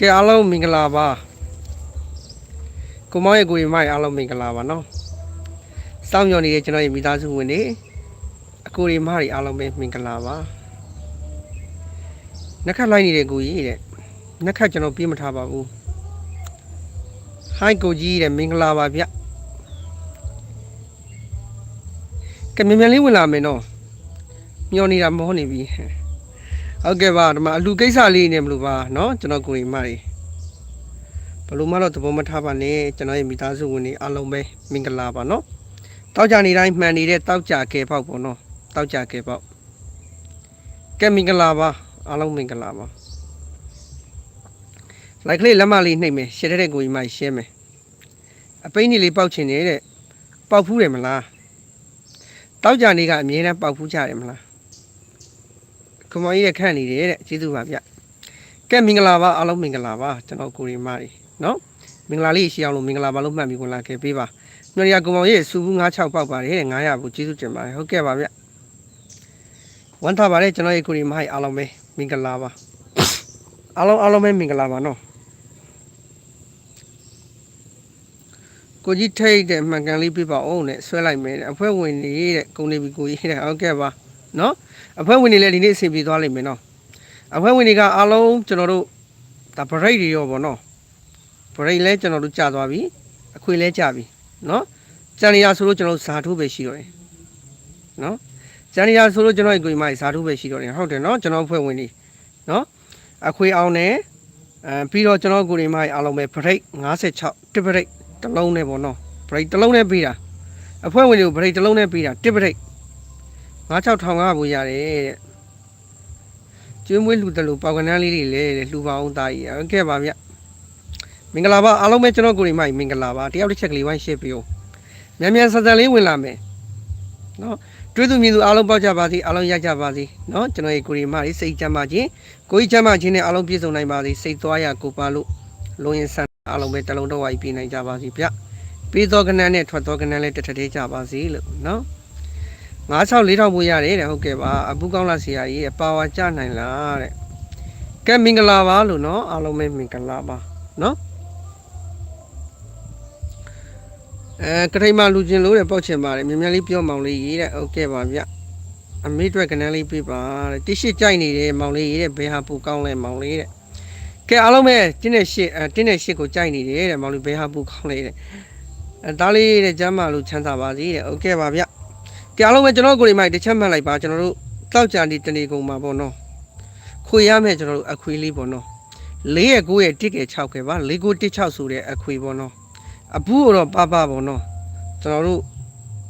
ကဲအားလုံးမင်္ဂလာပါကိုမောင်ရဲ့ကိုရင်မရဲ့အားလုံးမင်္ဂလာပါနော်စောင့်မျှော်နေတဲ့ကျွန်တော်ရဲ့မိသားစုဝင်တွေအကိုရင်မတွေအားလုံးပဲမင်္ဂလာပါနှက်ခတ်လိုက်နေတဲ့ကိုကြီးတဲ့နှက်ခတ်ကျွန်တော်ပြေးမထားပါဘူးဟိုင်းကိုကြီးတဲ့မင်္ဂလာပါဗျကဲမြန်မြန်လေးဝင်လာမယ်နော်မျောနေတာမောနေပြီဟု တ်ကဲ့ပါဒီမှာအလူကိစ္စလေးနဲ့မလို့ပါเนาะကျွန်တော်ကိုရီမတွေဘလို့မှတော့သဘောမထားပါနဲ့ကျွန်တော်ရဲ့မိသားစုဝင်တွေအားလုံးပဲမင်္ဂလာပါเนาะတောက်ကြနေတိုင်းမှန်နေတဲ့တောက်ကြကဲပေါက်ပေါ့เนาะတောက်ကြကဲပေါက်ကဲမင်္ဂလာပါအားလုံးမင်္ဂလာပါလိုက်ကလေးလက်မလေးနှိပ်မယ်ရှယ်တဲ့ကိုရီမရှဲမယ်အပိန်းကြီးလေးပေါက်ချင်နေတဲ့ပေါက်ဖူးတယ်မလားတောက်ကြနေကအမြဲတမ်းပေါက်ဖူးကြတယ်မလား ခ မောင်ကြီးရခန့်နေတယ်တဲ့ကျေးဇူးပါဗျကဲမင်္ဂလာပါအားလုံးမင်္ဂလာပါကျွန်တော်ကိုရီမကြီးနော်မင်္ဂလာလေးရှိအောင်လို့မင်္ဂလာပါလို့မှတ်ပြီးဝင်လာခဲ့ပေးပါညရကိုမောင်ကြီးစူဘူး96ပေါက်ပါတယ်တဲ့900ဘူးကျေးဇူးတင်ပါတယ်ဟုတ်ကဲ့ပါဗျဝန်ထားပါတယ်ကျွန်တော်ရဲ့ကိုရီမကြီးအားလုံးပဲမင်္ဂလာပါအားလုံးအားလုံးပဲမင်္ဂလာပါနော်ကိုကြီးထိတ်တဲ့မှန်ကန်လေးပြပါအောင်နဲ့ဆွဲလိုက်မယ်တဲ့အဖွဲဝင်နေတဲ့ကုံနေပြီကိုကြီးတဲ့ဟုတ်ကဲ့ပါ နော်အဖွဲ့ဝင်တွေလည်းဒီနေ့အဆင်ပြေသွားလိမ့်မယ်နော်အဖွဲ့ဝင်တွေကအားလုံးကျွန်တော်တို့ဒါ break တွေရောပေါ့နော် break လဲကျွန်တော်တို့ကြာသွားပြီအခွေလဲကြာပြီနော်ကြံရဆိုလို့ကျွန်တော်ဇာထုပဲရှိတော့တယ်နော်ကြံရဆိုလို့ကျွန်တော်အကိုမိုက်ဇာထုပဲရှိတော့တယ်ဟုတ်တယ်နော်ကျွန်တော်အဖွဲ့ဝင်တွေနော်အခွေအောင်နဲ့အဲပြီးတော့ကျွန်တော်ကိုရီမိုက်အားလုံးပဲ break 56 tip break တစ်လုံးနဲ့ပေါ့နော် break တစ်လုံးနဲ့ပြီးတာအဖွဲ့ဝင်တွေကို break တစ်လုံးနဲ့ပြီးတာ tip break 96000ကဘူးရတယ်တဲ့ကျွေးမွေးလှူတယ်လို့ပေါကနန်းလေးတွေလည်းလှူပါအောင်တာကြီးဟုတ်ကဲ့ပါဗျမင်္ဂလာပါအားလုံးပဲကျွန်တော်ကိုရီမိုင်မင်္ဂလာပါတယောက်တစ်ချက်ကလေးဝိုင်းရှင်းပြအောင်မြန်မြန်ဆန်ဆန်လေးဝင်လာမယ်နော်တွေးသူမြင်သူအားလုံးပေါက်ကြပါစေအားလုံးရကြပါစေเนาะကျွန်တော်ရဲ့ကိုရီမာလေးစိတ်ချမ်းသာခြင်းကိုကြီးချမ်းသာခြင်းနဲ့အားလုံးပြည့်စုံနိုင်ပါစေစိတ်သွားရကိုပါလို့လုံရင်ဆန်အားလုံးပဲတလုံးတော့ဝိုင်းပြနိုင်ကြပါစေဗျပေးသောကဏ္ဍနဲ့ထွက်သောကဏ္ဍလည်းတစ်ထည်ကြပါစေလို့เนาะ 96 4000ပို့ရတယ်တဲ့ဟုတ်ကဲ့ပါအပူကောင်းလာဆရာကြီးအပါဝါကြနိုင်လားတဲ့ကဲမင်္ဂလာပါလို့နော်အားလုံးပဲမင်္ဂလာပါနော်အဲကထိန်မလူချင်းလို့တဲ့ပေါက်ချင်ပါတယ်မြန်မြန်လေးပြောမောင်လေးရေးတဲ့ဟုတ်ကဲ့ပါဗျအမေအတွက်ကနန်းလေးပြပါတဲ့တိရှိကြိုက်နေတယ်မောင်လေးရေးတဲ့ဘယ်ဟာပူကောင်းလဲမောင်လေးတဲ့ကဲအားလုံးပဲတင်းနဲ့ရှစ်အဲတင်းနဲ့ရှစ်ကိုကြိုက်နေတယ်တဲ့မောင်လေးဘယ်ဟာပူကောင်းလဲတဲ့အဲဒါလေးတဲ့ကျမ်းမာလို့ချမ်းသာပါစေတဲ့ဟုတ်ကဲ့ပါဗျ ကြအားလုံးပဲကျွန်တော်ကိုယ်တိုင်မှတစ်ချက်မှတ်လိုက်ပါကျွန်တော်တို့တောက်ကြနေတနေကုန်မှာပေါ့နော်ခွေရမယ်ကျွန်တော်တို့အခွေလေးပေါ့နော်၄ရဲ့9ရဲ့1ရဲ့6ရဲ့ပါ၄9 1 6ဆိုတဲ့အခွေပေါ့နော်အပူတော့ပပပေါ့နော်ကျွန်တော်တို့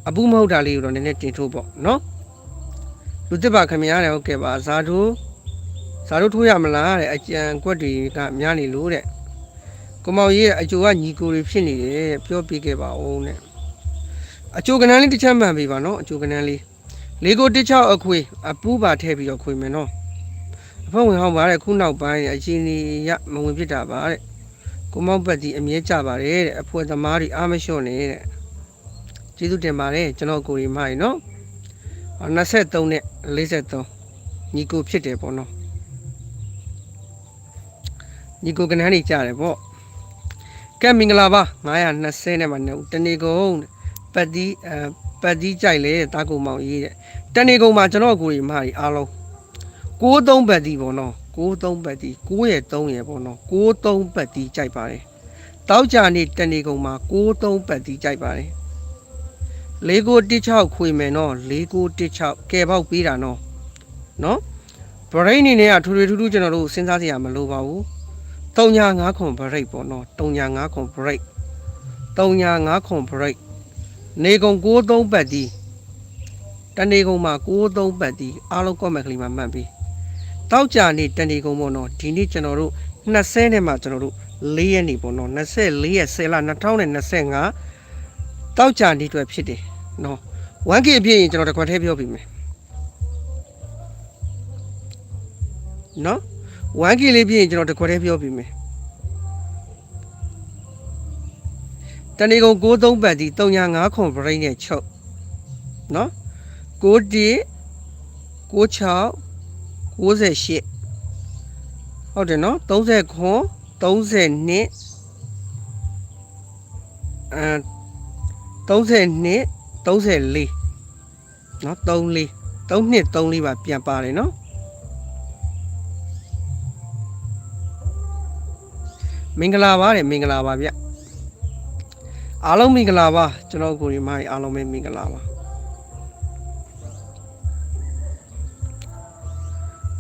အပူမဟုတ်တာလေးကိုတော့နည်းနည်းတင်ထိုးပေါ့နော်လူတစ်ပါခင်များတယ်ဟုတ်ကဲ့ပါဇာထိုးဇာထိုးထိုးရမလားတဲ့အကြံကွက်တွေကများနေလို့တဲ့ကိုမောင်ကြီးရဲ့အကျိုးကညီကိုတွေဖြစ်နေတယ်ပြောပြခဲ့ပါဦးတဲ့ အချိုကနန်းလေးတစ်ချက်မှန်ပေးပါနော်အချိုကနန်းလေးလေးကိုတစ်ချောက်အခွေအပူးပါထည့်ပြီးတော့ခွေမယ်နော်အဖက်ဝင်ဟောင်းပါတဲ့ခုနောက်ပိုင်းအချင်းကြီးရမဝင်ဖြစ်တာပါတဲ့ကိုမောက်ပတ်ဒီအမြဲကြပါတယ်တဲ့အဖွဲသမားတွေအားမလျှော့နေတဲ့ကျေးဇူးတင်ပါတယ်ကျွန်တော်ကိုရီမိုင်းနော်23နဲ့43ညီကိုဖြစ်တယ်ပေါ့နော်ညီကိုကနန်းနေကြတယ်ပေါ့ကဲမင်္ဂလာပါ920နဲ့မှနေတနေကုန်တဲ့ ပတ်တီးအဲပတ်တီးကြိုက်လေတာကုမောင်ရေးတဲ့တဏီကုံမှာကျွန်တော်ကိုကြီးမကြီးအားလုံး63ပတ်တီးပေါ့နော်63ပတ်တီး9ရဲ့3ရဲ့ပေါ့နော်63ပတ်တီးကြိုက်ပါတယ်တောက်ကြနေတဏီကုံမှာ63ပတ်တီးကြိုက်ပါတယ်4916ခွေမယ်နော်4916ကဲပေါက်ပေးတာနော်နော်ဗရိတ်အနေနဲ့ကထူထူထူးထူးကျွန်တော်တို့စဉ်းစားစရာမလိုပါဘူး395ခွန်ဗရိတ်ပေါ့နော်395ခွန်ဗရိတ်395ခွန်ဗရိတ် နေကုံ63ပတ်တီးတနေကုံမှာ63ပတ်တီးအားလုံးကော့မက်ကလေးမှာမှတ်ပြီးတောက်ကြနေတနေကုံပေါ့နော်ဒီနေ့ကျွန်တော်တို့20နဲ့မှကျွန်တော်တို့4ရက်နေပေါ့နော်24ရက်10လ2025တောက်ကြနေအတွက်ဖြစ်တယ်နော် 1K အပြည့်ရင်ကျွန်တော်တစ်ခွက်ထဲပြောပြမယ်နော် 1k လေးပြည့်ရင်ကျွန်တော်တစ်ခွက်တည်းပြောပြမယ် တဏီကုံ63ပတ်ဒီ305ခွန်ဗရိတ်နဲ့ချုပ်နော်61 96 98ဟုတ်တယ်နော်30ခွန်30နှစ်အဲ32 34နော်34 3နှစ်3လေးပါပြန်ပါတယ်နော်မင်္ဂလာပါတဲ့မင်္ဂလာပါဗျ အားလုံးမင်္ဂလာပါကျွန်တော်ကိုရီမိုင်းအားလုံးပဲမင်္ဂလာပါ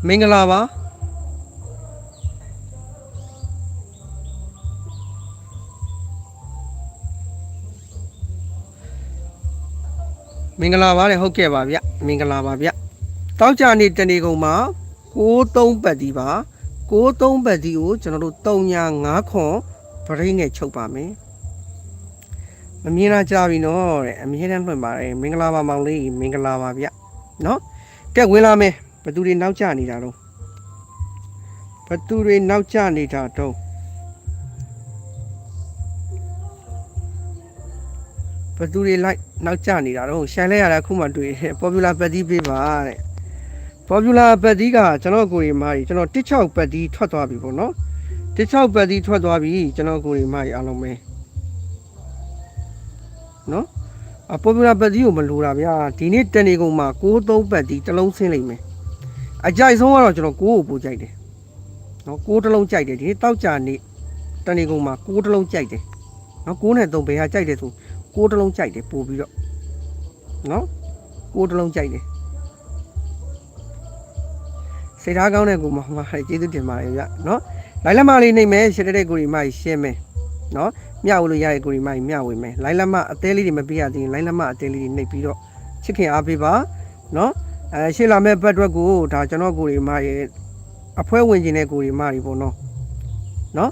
မင်္ဂလာပါမင်္ဂလာပါတဲ့ဟုတ်ကဲ့ပါဗျမင်္ဂလာပါဗျတောက်ကြနေတနေကုန်မှာ63ပတ်ဒီပါ63ပတ်ဒီကိုကျွန်တော်တို့305ခွန်ဗရိတ်နဲ့ချုပ်ပါမယ် မမြင်တာကြပြီနော်တဲ့အမြဲတမ်းလွှင့်ပါတယ်မင်္ဂလာပါမောင်လေးမင်္ဂလာပါဗျနော်ကဲဝင်လာမယ်ဘသူတွေနောက်ကျနေတာတော့ဘသူတွေနောက်ကျနေတာတော့ဘသူတွေလိုက်နောက်ကျနေတာတော့ရှိုင်းလဲရတာအခုမှတွေ့တယ် popular ပတ်တီးပေးပါတဲ့ popular ပတ်တီးကကျွန်တော်ကိုယ်ရီမာကြီးကျွန်တော်16ပတ်တီးထွက်သွားပြီပေါ့နော်16ပတ်တီးထွက်သွားပြီကျွန်တော်ကိုယ်ရီမာကြီးအားလုံးပဲ နော်အ popular ပတ်တီးကိုမလိုတာဗျာဒီနေ့တနေကုန်မှာ63ပတ်တီးတစ်လုံးဆင်းလိမ့်မယ်အကြိုက်ဆုံးကတော့ကျွန်တော်9ကိုပို့ကြိုက်တယ်နော်9တစ်လုံးကြိုက်တယ်ဒီနေ့တောက်ကြနေတနေကုန်မှာ9တစ်လုံးကြိုက်တယ်နော်9နဲ့3ဘယ်ဟာကြိုက်တယ်ဆို9တစ်လုံးကြိုက်တယ်ပို့ပြီးတော့နော်9တစ်လုံးကြိုက်တယ်စိတ်ထားကောင်းတဲ့ကိုမမကျေးဇူးတင်ပါတယ်ဗျနော်လိုင်းလက်မလေးနှိမ့်မယ်ရှင်းတဲ့ကိုရီမကြီးရှင်းမယ်နော် မျှဝေလို့ရတဲ့ကိုရီမကြီးမျှဝေမယ်လိုင်းလက်မအသေးလေးတွေမပြရသေးရင်လိုင်းလက်မအသေးလေးတွေနှိပ်ပြီးတော့ချစ်ခင်အားပေးပါနော်အဲရှင်းလာမဲ့ဘက်အတွက်ကိုဒါကျွန်တော်ကိုရီမရဲ့အဖွဲဝင်ခြင်းတဲ့ကိုရီမကြီးပေါ့နော်နော်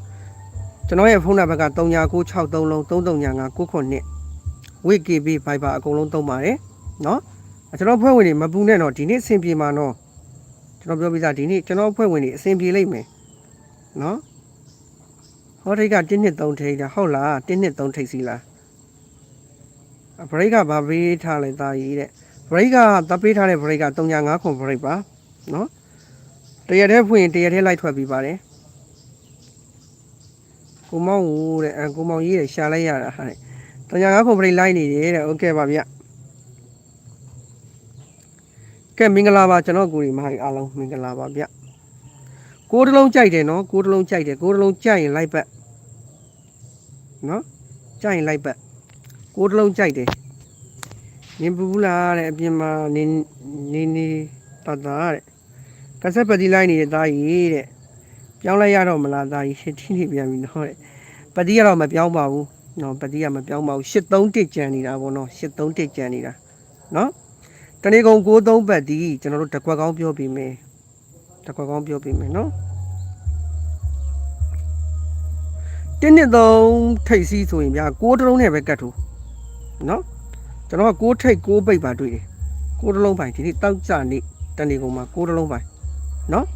ကျွန်တော်ရဲ့ဖုန်းနံပါတ်က399663လုံး339569 WKB Viber အကုန်လုံးသုံးပါတယ်နော်ကျွန်တော်ဖွဲ့ဝင်တွေမပူနဲ့တော့ဒီနေ့အဆင်ပြေမှာနော်ကျွန်တော်ပြောပြသားဒီနေ့ကျွန်တော်အဖွဲ့ဝင်တွေအဆင်ပြေလိမ့်မယ်နော် ဟောထိတ်က1နှစ်3ထိတ်တာဟုတ်လား1နှစ်3ထိတ်စီလားဘရိတ်ကဘာပေးထားလဲတာကြီးတဲ့ဘရိတ်ကသပေးထားတဲ့ဘရိတ်က305ခွန်ဘရိတ်ပါနော်တရက်တည်းဖွင့်ရင်တရက်တည်းလိုက်ထွက်ပြီးပါတယ်ကိုမောင်ဦးတဲ့အဲကိုမောင်ကြီးတဲ့ရှာလိုက်ရတာဟာတဲ့305ခွန်ဘရိတ်လိုက်နေတယ်တဲ့โอเคပါဗျကဲမင်္ဂလာပါကျွန်တော်ကိုရီမဟိုင်အားလုံးမင်္ဂလာပါဗျကိုးတစ်လုံးကြိုက်တယ်နော်ကိုးတစ်လုံးကြိုက်တယ်ကိုးတစ်လုံးကြိုက်ရင်လိုက်ပတ် နော်ကြိုက်ရင်လိုက်ပတ်ကိုးတစ်လုံးကြိုက်တယ်နင်ပူပူလာတဲ့အပြင်မှာနေနေနေတတ်တာတဲ့ကဆက်ပတိလိုက်နေတဲ့သားကြီးတဲ့ပြောင်းလိုက်ရတော့မလားသားကြီးရှင်းထင်းနေပြန်ပြီနော်တဲ့ပတိကတော့မပြောင်းပါဘူးနော်ပတိကမပြောင်းပါဘူး83တစ်ကြံနေတာပေါ့နော်83တစ်ကြံနေတာနော်တနေ့ကုန်63ပတ်ဒီကျွန်တော်တို့တကွက်ကောင်းပြောပြီးမယ်တကွက်ကောင်းပြောပြီးမယ်နော် တင်းနှစ်သုံးထိတ်စီးဆိုရင်ဗျာ6တလုံးနဲ့ပဲကတ်ထိုးနော်ကျွန်တော်က6ထိတ်6ပိတ်ပါတွေ့တယ်6တလုံးပိုင်ဒီနေ့တောက်ကြနေ့တနေ့ကုန်မှာ6တလုံးပိုင်နော်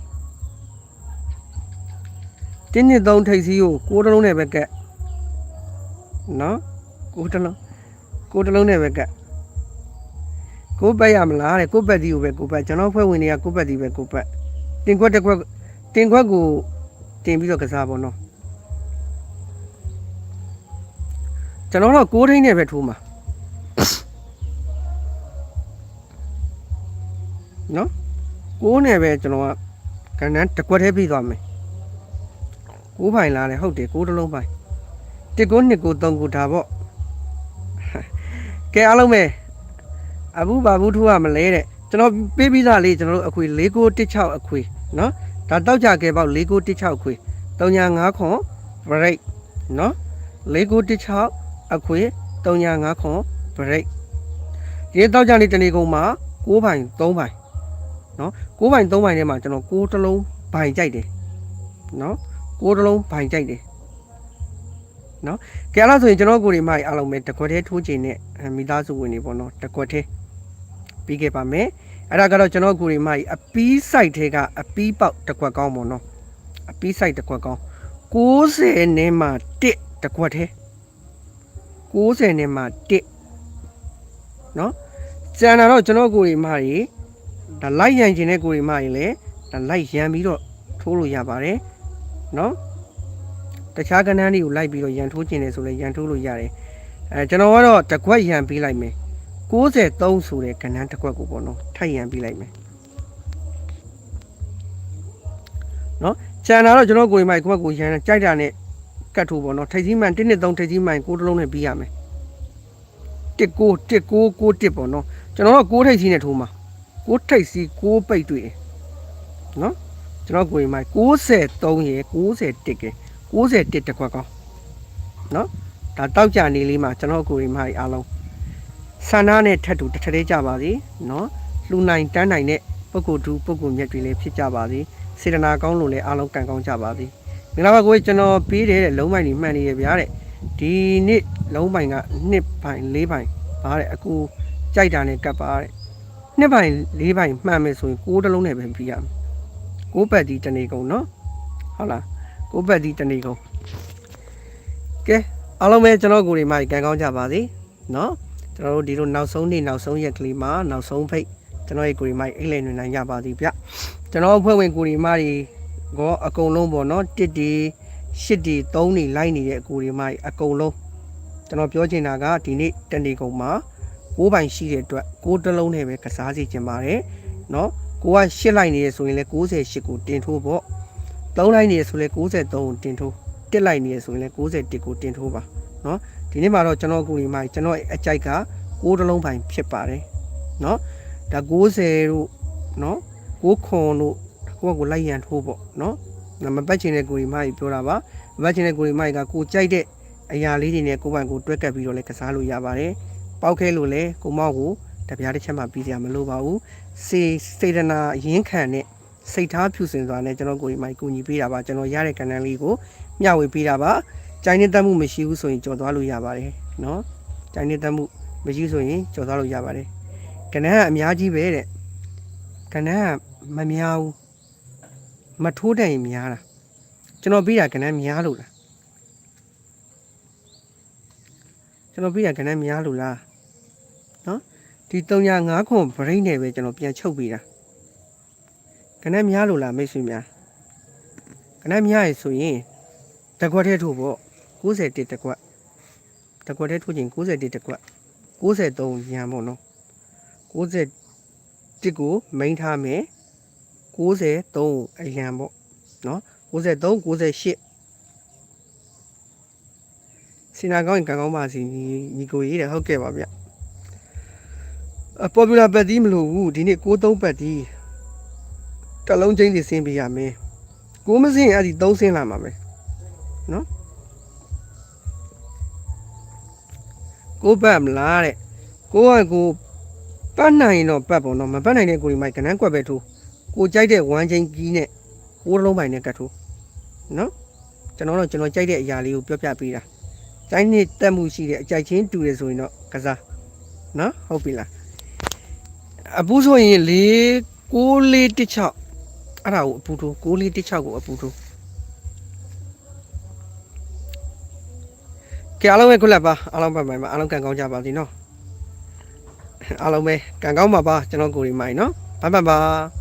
တင်းနှစ်သုံးထိတ်စီးကို6တလုံးနဲ့ပဲကတ်နော်6တလုံး6တလုံးနဲ့ပဲကတ်ကိုပတ်ရမလားတဲ့ကိုပတ်ဒီကိုပဲကိုပတ်ကျွန်တော်ဖွဲ့ဝင်တွေကကိုပတ်ဒီပဲကိုပတ်တင်ခွက်တစ်ခွက်တင်ခွက်ကိုတင်ပြီးတော့ကစားပါတော့ ကျွန်တော်တော့ကိုးထိန်းနဲ့ပဲထိုးမှာနော်ကိုးနဲ့ပဲကျွန်တော်ကကဏ္ဍတစ်ခွက်ထဲပြီးသွားမယ်ကိုးပိုင်လားတဲ့ဟုတ်တယ်ကိုးတစ်လုံးပိုင်တစ်ကိုးနှစ်ကိုးသုံးကိုဒါပေါ့ကဲအားလုံးပဲအဘူးဘာဘူးထိုးရမလဲတဲ့ကျွန်တော်ပေးပြီးသားလေးကျွန်တော်တို့အခွေ6916အခွေနော်ဒါတောက်ကြခဲ့ပေါက်6916အခွေ35ခွန် break နော်6916 အခွေ35ခွန် break ဒီတောက်ကြလေးတနေ့ကုန်မှာ6ပိုင်3ပိုင်နော်6ပိုင်3ပိုင်ထဲမှာကျွန်တော်6တလုံးဘိုင်ကြိုက်တယ်နော်6တလုံးဘိုင်ကြိုက်တယ်နော်ကြရလားဆိုရင်ကျွန်တော်ကိုယ်ဒီမိုက်အားလုံးပဲတကွက်သေးထိုးခြင်းနဲ့မိသားစုဝင်တွေပေါ့နော်တကွက်သေးပြီးခဲ့ပါမယ်အဲ့ဒါကတော့ကျွန်တော်ကိုရီမကြီးအပီး site ထဲကအပီးပေါက်တစ်ခွက်ကောင်းပေါ့နော်အပီးဆိုင်တစ်ခွက်ကောင်း90နဲ့မှ1တစ်ခွက်သေး 90နဲ့မှ1နော်ကျန်တာတော့ကျွန်တော်ကိုယ်ရီမကြီးဒါလိုက်ရန်ခြင်းတဲ့ကိုယ်ရီမကြီးလည်းဒါလိုက်ရန်ပြီးတော့ထိုးလို့ရပါတယ်နော်တခြားကဏ္ဍတွေကိုလိုက်ပြီးတော့ရန်ထိုးခြင်းတယ်ဆိုလည်းရန်ထိုးလို့ရတယ်အဲကျွန်တော်ကတော့တစ်ခွက်ရန်ပြီးလိုက်မယ်63ဆိုတဲ့ကဏ္ဍတစ်ခွက်ကိုပေါ့နော်ထိုက်ရန်ပြီးလိုက်မယ်နော်ကျန်တာတော့ကျွန်တော်ကိုယ်ရီမကြီးခွက်ကိုရန်ကြိုက်တာနဲ့ ကတ်ထိုးပေါ့နော်ထိပ်စီးမှန်1နဲ့3ထိပ်စီးမှန်6တလုံးနဲ့ပြီးရမယ်တစ်ကိုတစ်ကိုကိုတစ်ပေါ့နော်ကျွန်တော်တော့6ထိပ်စီးနဲ့ထိုးမှာ6ထိပ်စီး6ပိတ်တွေ့တယ်နော်ကျွန်တော်ကိုယ်ရီမကြီး63ရယ်61ကဲ61တစ်ခွက်ကောင်းနော်ဒါတောက်ကြနေလေးမှာကျွန်တော်ကိုယ်ရီမကြီးအားလုံးဆန္ဒနဲ့ထပ်တူတစ်ထသေးကြပါစေနော်လှူနိုင်တန်းနိုင်တဲ့ပုဂ္ဂိုလ်တူပုဂ္ဂိုလ်မြတ်တွေလည်းဖြစ်ကြပါစေစေတနာကောင်းလို့လည်းအားလုံးကံကောင်းကြပါစေ မင်္ဂလာပါကိုကြီးကျွန်တော်ပေးတယ်တဲ့လုံးပိုင်ကြီးမှန်နေရဗျာတဲ့ဒီနေ့လုံးပိုင်ကနှစ်ပိုင်လေးပိုင်ပါတဲ့အခုကြိုက်တာနဲ့ကပ်ပါတဲ့နှစ်ပိုင်လေးပိုင်မှန်မယ်ဆိုရင်ကိုးတစ်လုံးနဲ့ပဲပြီးရမယ်ကိုးပတ်ဒီတနေကုန်နော်ဟုတ်လားကိုးပတ်ဒီတနေကုန်ကဲအားလုံးပဲကျွန်တော်ကိုယ်တွေမှကံကောင်းကြပါစေနော်ကျွန်တော်တို့ဒီလိုနောက်ဆုံးနေ့နောက်ဆုံးရက်ကလေးမှာနောက်ဆုံးဖိတ်ကျွန်တော်ရဲ့ကိုယ်တွေမှအိတ်လဲနေနိုင်ကြပါသည်ဗျကျွန်တော်အဖွဲ့ဝင်ကိုယ်တွေမှတွေ ကောအကုန်လုံးပေါ့နော်တစ်တီရှစ်တီသုံးတီလိုက်နေတဲ့အကိုတွေမှအကုန်လုံးကျွန်တော်ပြောချင်တာကဒီနေ့တနေကုန်မှာကိုးပိုင်ရှိတဲ့အတွက်ကိုးတစ်လုံးနဲ့ပဲကစားစီခြင်းပါတယ်နော်ကိုကရှစ်လိုက်နေရဆိုရင်လည်း68ကိုတင်ထိုးပေါ့သုံးလိုက်နေရဆိုလည်း63ကိုတင်ထိုးတစ်လိုက်နေရဆိုရင်လည်း61ကိုတင်ထိုးပါနော်ဒီနေ့မှာတော့ကျွန်တော်ကိုယ်ဒီမှာကျွန်တော်အကြိုက်ကကိုးတစ်လုံးပိုင်ဖြစ်ပါတယ်နော်ဒါ90တို့နော်6ခွန်တို့ ကိုကကိုလိုက်ရန်ထိုးပေါ့နော်မပတ်ချင်တဲ့ကိုယ်ဒီမှာပြောတာပါမပတ်ချင်တဲ့ကိုယ်ဒီမှာကကိုကြိုက်တဲ့အရာလေးတွေနဲ့ကိုပိုင်ကိုတွဲကပ်ပြီးတော့လည်းကစားလို့ရပါတယ်ပေါက်ခဲလို့လည်းကိုမောက်ကိုတပြားတစ်ချက်မှပြီးစရာမလိုပါဘူးစေစေတနာရင်းခံတဲ့စိတ်ထားဖြူစင်စွာနဲ့ကျွန်တော်ကိုယ်ဒီမှာကူညီပေးတာပါကျွန်တော်ရတဲ့ကဏ္ဍလေးကိုမျှဝေပေးတာပါကြိုင်းနေတတ်မှုမရှိဘူးဆိုရင်ကြော်သွားလို့ရပါတယ်နော်ကြိုင်းနေတတ်မှုမရှိဆိုရင်ကြော်သွားလို့ရပါတယ်ကဏ္ဍကအများကြီးပဲတဲ့ကဏ္ဍကမများဘူး မထိုးတဲ့ရင်များတာကျွန်တော်ပြီးတာကဏ္ဍများလို့လားကျွန်တော်ပြရကဏ္ဍများလို့လားနော်ဒီ305ခွန်ဗရိတ်နဲ့ပဲကျွန်တော်ပြန်ချုပ်ပြီးတာကဏ္ဍများလို့လားမိတ်ဆွေများကဏ္ဍများရဆိုရင်တကွက်ထဲထို့ပေါ့91တကွက်တကွက်ထဲထို့ချင်း91တကွက်93ညံပေါ့နော်91ကိုမိန်ထားမယ် 93အရန်ပေါ့နော်93 98စင်နာကောင်းရင်ကံကောင်းပါစီညီညီကိုရေးတယ်ဟုတ်ကဲ့ပါဗျအပေါ်ပူလာဘက်တီးမလို့ဘူးဒီနေ့63ဘက်တီးတစ်လုံးချင်းစီဆင်းပေးရမယ်ကိုမစင်းအဲ့ဒီ3ဆင်းလာမှာပဲနော်ကိုဘက်မလားတဲ့ကိုကကိုပတ်နိုင်ရင်တော့ပတ်ပေါ့နော်မပတ်နိုင်တဲ့ကိုဒီမိုက်ကနန်းကွက်ပဲထိုး ကိုကြိုက်တဲ့ဝမ်းချင်းကြီးနဲ့ကိုးလုံးပိုင်နဲ့ကတ်ထိုးနော်ကျွန်တော်တော့ကျွန်တော်ကြိုက်တဲ့အရာလေးကိုပြောပြပေးတာတိုင်းနှစ်တက်မှုရှိတဲ့အကြိုက်ချင်းတူတယ်ဆိုရင်တော့ကစားနော်ဟုတ်ပြီလားအပူဆိုရင်၄6လေး16အဲ့ဒါကိုအပူထိုး6လေး16ကိုအပူထိုးကဲအားလုံးပဲခုလက်ပါအားလုံးပဲမိုင်ပါအားလုံးကံကောင်းကြပါစေနော်အားလုံးပဲကံကောင်းပါပါကျွန်တော်ကိုယ်ရီမိုင်နော်ဘိုင်ဘိုင်ပါ